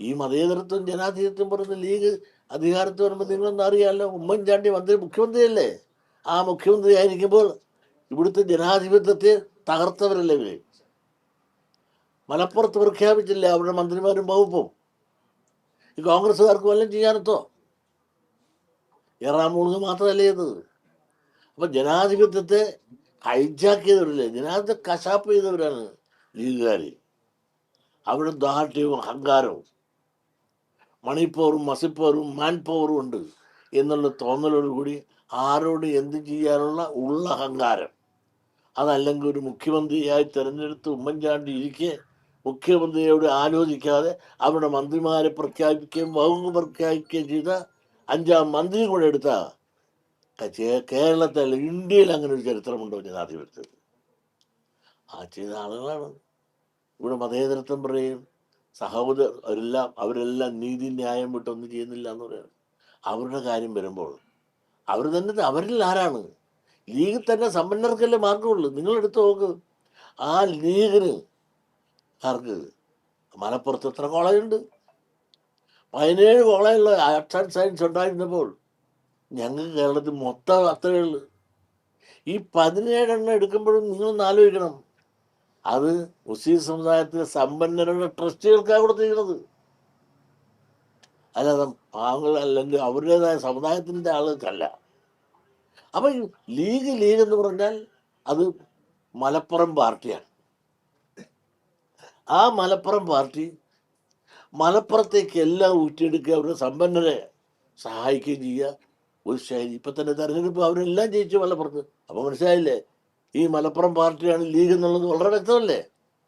ഈ മതേതരത്വം ജനാധിപത്യം പറയുന്ന ലീഗ് അധികാരത്തിൽ വരുമ്പോൾ നിങ്ങളൊന്നും അറിയാമല്ലോ ഉമ്മൻചാണ്ടി മന്ത്രി മുഖ്യമന്ത്രിയല്ലേ? ആ മുഖ്യമന്ത്രി ആയിരിക്കുമ്പോൾ ഇവിടുത്തെ ജനാധിപത്യത്തെ തകർത്തവരല്ലേ ഇവർ? മലപ്പുറത്ത് പ്രഖ്യാപിച്ചില്ലേ അവരുടെ മന്ത്രിമാരും വകുപ്പും? ഈ കോൺഗ്രസ്സുകാർക്ക് വല്ലതും ചെയ്യാനത്തോ? എറാമൂന്ന് മാത്രമല്ലേ ചെയ്തത്? അപ്പൊ ജനാധിപത്യത്തെ ഹൈജാക്ക് ചെയ്തവരല്ലേ? ജനാധിപത്യം കശാപ്പ് ചെയ്തവരാണ് ലീഗുകാർ അവിടെ ദാർഢ്യവും അഹങ്കാരവും. മണിപ്പവറും പവറും മാൻ പവറും ഉണ്ട് എന്നുള്ള തോന്നലോടുകൂടി ആരോട് എന്ത് ചെയ്യാനുള്ള ഉള്ള അഹങ്കാരം. അതല്ലെങ്കിൽ ഒരു മുഖ്യമന്ത്രിയായി തിരഞ്ഞെടുത്ത് ഉമ്മൻചാണ്ടി ഇരിക്കെ മുഖ്യമന്ത്രിയോട് ആലോചിക്കാതെ അവരുടെ മന്ത്രിമാരെ പ്രഖ്യാപിക്കുകയും വകുപ്പ് പ്രഖ്യാപിക്കുകയും ചെയ്ത അഞ്ചാം മന്ത്രിയും കൂടെ എടുത്ത കേരളത്തിൽ ഇന്ത്യയിൽ അങ്ങനെ ഒരു ചരിത്രമുണ്ടോ ജനാധിപത്യത്തിൽ? ആ ചെയ്ത ആളുകളാണ്. ഇവിടെ മതേതരത്വം പറയും സഹോദര അവരെല്ലാം അവരെല്ലാം നീതി ന്യായം വിട്ടൊന്നും ചെയ്യുന്നില്ല എന്ന് പറയുന്നത്. അവരുടെ കാര്യം വരുമ്പോൾ അവർ തന്നെ അവരിൽ ആരാണ്? ലീഗ് തന്നെ സമ്പന്നർക്കല്ലേ മാർഗമുള്ളൂ നിങ്ങൾ നോക്ക്. ആ ലീഗിന് ആർക്ക്? മലപ്പുറത്ത് എത്ര കോളേജുണ്ട്? പതിനേഴ് കോളേജുള്ള ആർട്സ് ആൻഡ് സയൻസ് ഉണ്ടായിരുന്നപ്പോൾ ഞങ്ങൾക്ക് കേരളത്തിൽ മൊത്തം അത്രയേ ഈ പതിനേഴെണ്ണം എടുക്കുമ്പോഴും നിങ്ങളൊന്ന് ആലോചിക്കണം. അത് മുസ്ലിം സമുദായത്തിലെ സമ്പന്നരുടെ ട്രസ്റ്റുകൾക്കാണ് കൊടുത്തിരിക്കുന്നത്. അല്ലാതെ പാവങ്ങൾ അല്ലെങ്കിൽ അവരുടേതായ സമുദായത്തിന്റെ ആളുകൾക്കല്ല. അപ്പം ലീഗ് ലീഗ് എന്ന് പറഞ്ഞാൽ അത് മലപ്പുറം പാർട്ടിയാണ്. ആ മലപ്പുറം പാർട്ടി മലപ്പുറത്തേക്ക് എല്ലാം ഊറ്റിയെടുക്കുക അവരുടെ സമ്പന്നരെ സഹായിക്കുകയും ചെയ്യുക. ഒരു ശൈലി ഇപ്പം തന്നെ തെരഞ്ഞെടുപ്പ് അവരെല്ലാം ജയിച്ചു മലപ്പുറത്ത്. അപ്പം മനസ്സിലായില്ലേ? ഈ മലപ്പുറം പാർട്ടിയാണ് ലീഗ് എന്നുള്ളത് വളരെ വ്യക്തമല്ലേ?